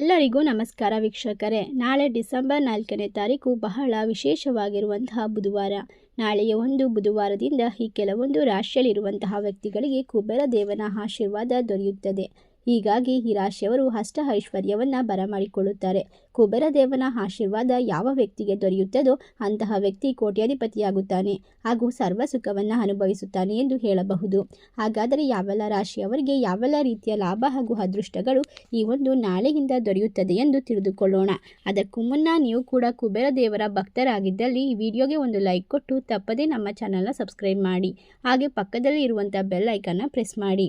ಎಲ್ಲರಿಗೂ ನಮಸ್ಕಾರ ವೀಕ್ಷಕರೇ. ನಾಳೆ ಡಿಸೆಂಬರ್ ನಾಲ್ಕನೇ ತಾರೀಕು ಬಹಳ ವಿಶೇಷವಾಗಿರುವಂತಹ ಬುಧವಾರ. ನಾಳೆಯ ಒಂದು ಬುಧವಾರದಿಂದ ಈ ಕೆಲವೊಂದು ರಾಶಿಯಲ್ಲಿರುವಂತಹ ವ್ಯಕ್ತಿಗಳಿಗೆ ಕುಬೇರ ದೇವನ ಆಶೀರ್ವಾದ ದೊರೆಯುತ್ತದೆ. ಹೀಗಾಗಿ ಈ ರಾಶಿಯವರು ಅಷ್ಟ ಐಶ್ವರ್ಯವನ್ನು ಬರಮಾಡಿಕೊಳ್ಳುತ್ತಾರೆ. ಕುಬೇರ ದೇವನ ಆಶೀರ್ವಾದ ಯಾವ ವ್ಯಕ್ತಿಗೆ ದೊರೆಯುತ್ತದೋ ಅಂತಹ ವ್ಯಕ್ತಿ ಕೋಟ್ಯಾಧಿಪತಿಯಾಗುತ್ತಾನೆ ಹಾಗೂ ಸರ್ವ ಸುಖವನ್ನು ಅನುಭವಿಸುತ್ತಾನೆ ಎಂದು ಹೇಳಬಹುದು. ಹಾಗಾದರೆ ಯಾವೆಲ್ಲ ರಾಶಿಯವರಿಗೆ ಯಾವೆಲ್ಲ ರೀತಿಯ ಲಾಭ ಹಾಗೂ ಅದೃಷ್ಟಗಳು ಈ ಒಂದು ನಾಳೆಯಿಂದ ದೊರೆಯುತ್ತದೆ ಎಂದು ತಿಳಿದುಕೊಳ್ಳೋಣ. ಅದಕ್ಕೂ ಮುನ್ನ ನೀವು ಕೂಡ ಕುಬೇರ ದೇವರ ಭಕ್ತರಾಗಿದ್ದಲ್ಲಿ ಈ ವಿಡಿಯೋಗೆ ಒಂದು ಲೈಕ್ ಕೊಟ್ಟು ತಪ್ಪದೇ ನಮ್ಮ ಚಾನಲ್ನ ಸಬ್ಸ್ಕ್ರೈಬ್ ಮಾಡಿ. ಹಾಗೆ ಪಕ್ಕದಲ್ಲಿ ಇರುವಂಥ ಬೆಲ್ ಐಕನ್ನ ಪ್ರೆಸ್ ಮಾಡಿ.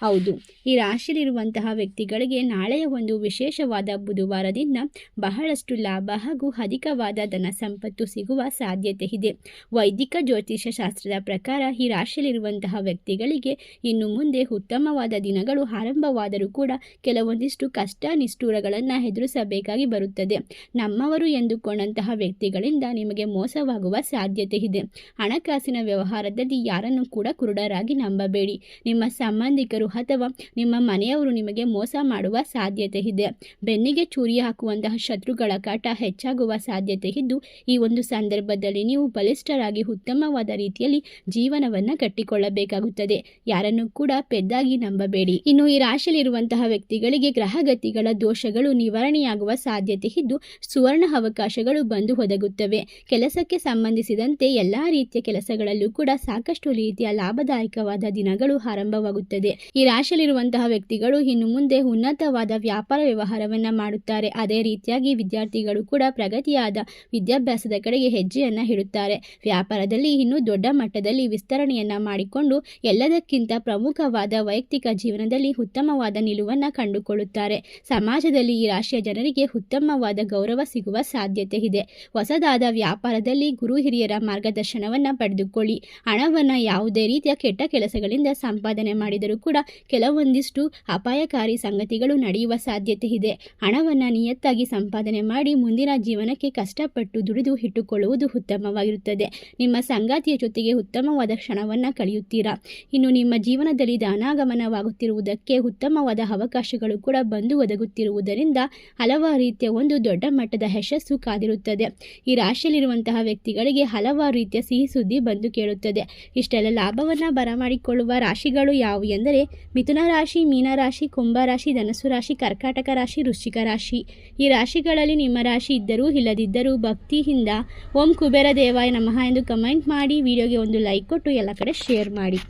ಹೌದು. ಈ ರಾಶಿಯಲ್ಲಿರುವಂತಹ ವ್ಯಕ್ತಿಗಳಿಗೆ ನಾಳೆಯ ಒಂದು ವಿಶೇಷವಾದ ಬುಧವಾರದಿಂದ ಬಹಳಷ್ಟು ಲಾಭ ಹಾಗೂ ಅಧಿಕವಾದ ಧನ ಸಂಪತ್ತು ಸಿಗುವ ಸಾಧ್ಯತೆ ಇದೆ. ವೈದಿಕ ಜ್ಯೋತಿಷ್ಯ ಶಾಸ್ತ್ರದ ಪ್ರಕಾರ ಈ ರಾಶಿಯಲ್ಲಿರುವಂತಹ ವ್ಯಕ್ತಿಗಳಿಗೆ ಇನ್ನು ಮುಂದೆ ಉತ್ತಮವಾದ ದಿನಗಳು ಆರಂಭವಾದರೂ ಕೂಡ ಕೆಲವೊಂದಿಷ್ಟು ಕಷ್ಟ ನಿಷ್ಠೂರಗಳನ್ನು ಎದುರಿಸಬೇಕಾಗಿ ಬರುತ್ತದೆ. ನಮ್ಮವರು ಎಂದುಕೊಂಡಂತಹ ವ್ಯಕ್ತಿಗಳಿಂದ ನಿಮಗೆ ಮೋಸವಾಗುವ ಸಾಧ್ಯತೆ ಇದೆ. ಹಣಕಾಸಿನ ವ್ಯವಹಾರದಲ್ಲಿ ಯಾರನ್ನು ಕೂಡ ಕುರುಡರಾಗಿ ನಂಬಬೇಡಿ. ನಿಮ್ಮ ಸಂಬಂಧಿಕರು ಅಥವಾ ನಿಮ್ಮ ಮನೆಯವರು ನಿಮಗೆ ಮೋಸ ಮಾಡುವ ಸಾಧ್ಯತೆ ಇದೆ. ಬೆನ್ನಿಗೆ ಚೂರಿ ಹಾಕುವಂತಹ ಶತ್ರುಗಳ ಕಾಟ ಹೆಚ್ಚಾಗುವ ಸಾಧ್ಯತೆ ಇದ್ದು, ಈ ಒಂದು ಸಂದರ್ಭದಲ್ಲಿ ನೀವು ಬಲಿಷ್ಠರಾಗಿ ಉತ್ತಮವಾದ ರೀತಿಯಲ್ಲಿ ಜೀವನವನ್ನು ಕಟ್ಟಿಕೊಳ್ಳಬೇಕಾಗುತ್ತದೆ. ಯಾರನ್ನು ಕೂಡ ಪೆದ್ದಾಗಿ ನಂಬಬೇಡಿ. ಇನ್ನು ಈ ರಾಶಿಯಲ್ಲಿರುವಂತಹ ವ್ಯಕ್ತಿಗಳಿಗೆ ಗ್ರಹಗತಿಗಳ ದೋಷಗಳು ನಿವಾರಣೆಯಾಗುವ ಸಾಧ್ಯತೆ ಇದ್ದು, ಸುವರ್ಣ ಅವಕಾಶಗಳು ಬಂದು ಒದಗುತ್ತವೆ. ಕೆಲಸಕ್ಕೆ ಸಂಬಂಧಿಸಿದಂತೆ ಎಲ್ಲಾ ರೀತಿಯ ಕೆಲಸಗಳಲ್ಲೂ ಕೂಡ ಸಾಕಷ್ಟು ರೀತಿಯ ಲಾಭದಾಯಕವಾದ ದಿನಗಳು ಆರಂಭವಾಗುತ್ತದೆ. ರಾಶಿಯಲ್ಲಿರುವಂತಹ ವ್ಯಕ್ತಿಗಳು ಇನ್ನು ಮುಂದೆ ಉನ್ನತವಾದ ವ್ಯಾಪಾರ ವ್ಯವಹಾರವನ್ನ ಮಾಡುತ್ತಾರೆ. ಅದೇ ರೀತಿಯಾಗಿ ವಿದ್ಯಾರ್ಥಿಗಳು ಕೂಡ ಪ್ರಗತಿಯಾದ ವಿದ್ಯಾಭ್ಯಾಸದ ಕಡೆಗೆ ಹೆಜ್ಜೆಯನ್ನ ಇಡುತ್ತಾರೆ. ವ್ಯಾಪಾರದಲ್ಲಿ ಇನ್ನೂ ದೊಡ್ಡ ಮಟ್ಟದಲ್ಲಿ ವಿಸ್ತರಣೆಯನ್ನ ಮಾಡಿಕೊಂಡು ಎಲ್ಲದಕ್ಕಿಂತ ಪ್ರಮುಖವಾದ ವೈಯಕ್ತಿಕ ಜೀವನದಲ್ಲಿ ಉತ್ತಮವಾದ ನಿಲುವನ್ನ ಕಂಡುಕೊಳ್ಳುತ್ತಾರೆ. ಸಮಾಜದಲ್ಲಿ ಈ ರಾಶಿಯ ಜನರಿಗೆ ಉತ್ತಮವಾದ ಗೌರವ ಸಿಗುವ ಸಾಧ್ಯತೆ ಇದೆ. ಹೊಸದಾದ ವ್ಯಾಪಾರದಲ್ಲಿ ಗುರು ಹಿರಿಯರ ಮಾರ್ಗದರ್ಶನವನ್ನ ಪಡೆದುಕೊಳ್ಳಿ. ಹಣವನ್ನ ಯಾವುದೇ ರೀತಿಯ ಕೆಟ್ಟ ಕೆಲಸಗಳಿಂದ ಸಂಪಾದನೆ ಮಾಡಿದರೂ ಕೂಡ ಕೆಲವೊಂದಿಷ್ಟು ಅಪಾಯಕಾರಿ ಸಂಗತಿಗಳು ನಡೆಯುವ ಸಾಧ್ಯತೆ ಇದೆ. ಹಣವನ್ನು ನಿಯತ್ತಾಗಿ ಸಂಪಾದನೆ ಮಾಡಿ ಮುಂದಿನ ಜೀವನಕ್ಕೆ ಕಷ್ಟಪಟ್ಟು ದುಡಿದು ಇಟ್ಟುಕೊಳ್ಳುವುದು ಉತ್ತಮವಾಗಿರುತ್ತದೆ. ನಿಮ್ಮ ಸಂಗಾತಿಯ ಜೊತೆಗೆ ಉತ್ತಮವಾದ ಕ್ಷಣವನ್ನು ಕಳೆಯುತ್ತೀರಾ? ಇನ್ನು ನಿಮ್ಮ ಜೀವನದಲ್ಲಿ ದಾನಾಗಮನವಾಗುತ್ತಿರುವುದಕ್ಕೆ ಉತ್ತಮವಾದ ಅವಕಾಶಗಳು ಕೂಡ ಬಂದು ಒದಗುತ್ತಿರುವುದರಿಂದ ಹಲವಾರು ರೀತಿಯ ಒಂದು ದೊಡ್ಡ ಮಟ್ಟದ ಯಶಸ್ಸು ಕಾದಿರುತ್ತದೆ. ಈ ರಾಶಿಯಲ್ಲಿರುವಂತಹ ವ್ಯಕ್ತಿಗಳಿಗೆ ಹಲವಾರು ರೀತಿಯ ಸಿಹಿ ಸುದ್ದಿ ಬಂದು ಕೇಳುತ್ತದೆ. ಇಷ್ಟೆಲ್ಲ ಲಾಭವನ್ನು ಬರಮಾಡಿಕೊಳ್ಳುವ ರಾಶಿಗಳು ಯಾವುವು ಎಂದರೆ ಮಿಥುನ ರಾಶಿ ಮೀನರಾಶಿ ಕುಂಭರಾಶಿ ಧನಸು ರಾಶಿ ಕರ್ಕಾಟಕ ರಾಶಿ, ವೃಶ್ಚಿಕ ರಾಶಿ. ಈ ರಾಶಿಗಳಲ್ಲಿ ನಿಮ್ಮ ರಾಶಿ ಇದ್ದರೂ ಇಲ್ಲದಿದ್ದರೂ ಭಕ್ತಿಯಿಂದ ಓಂ ಕುಬೇರ ದೇವಾಯ ನಮಃ ಎಂದು ಕಮೆಂಟ್ ಮಾಡಿ, ವಿಡಿಯೋಗೆ ಒಂದು ಲೈಕ್ ಕೊಟ್ಟು ಎಲ್ಲ ಕಡೆ ಶೇರ್ ಮಾಡಿ.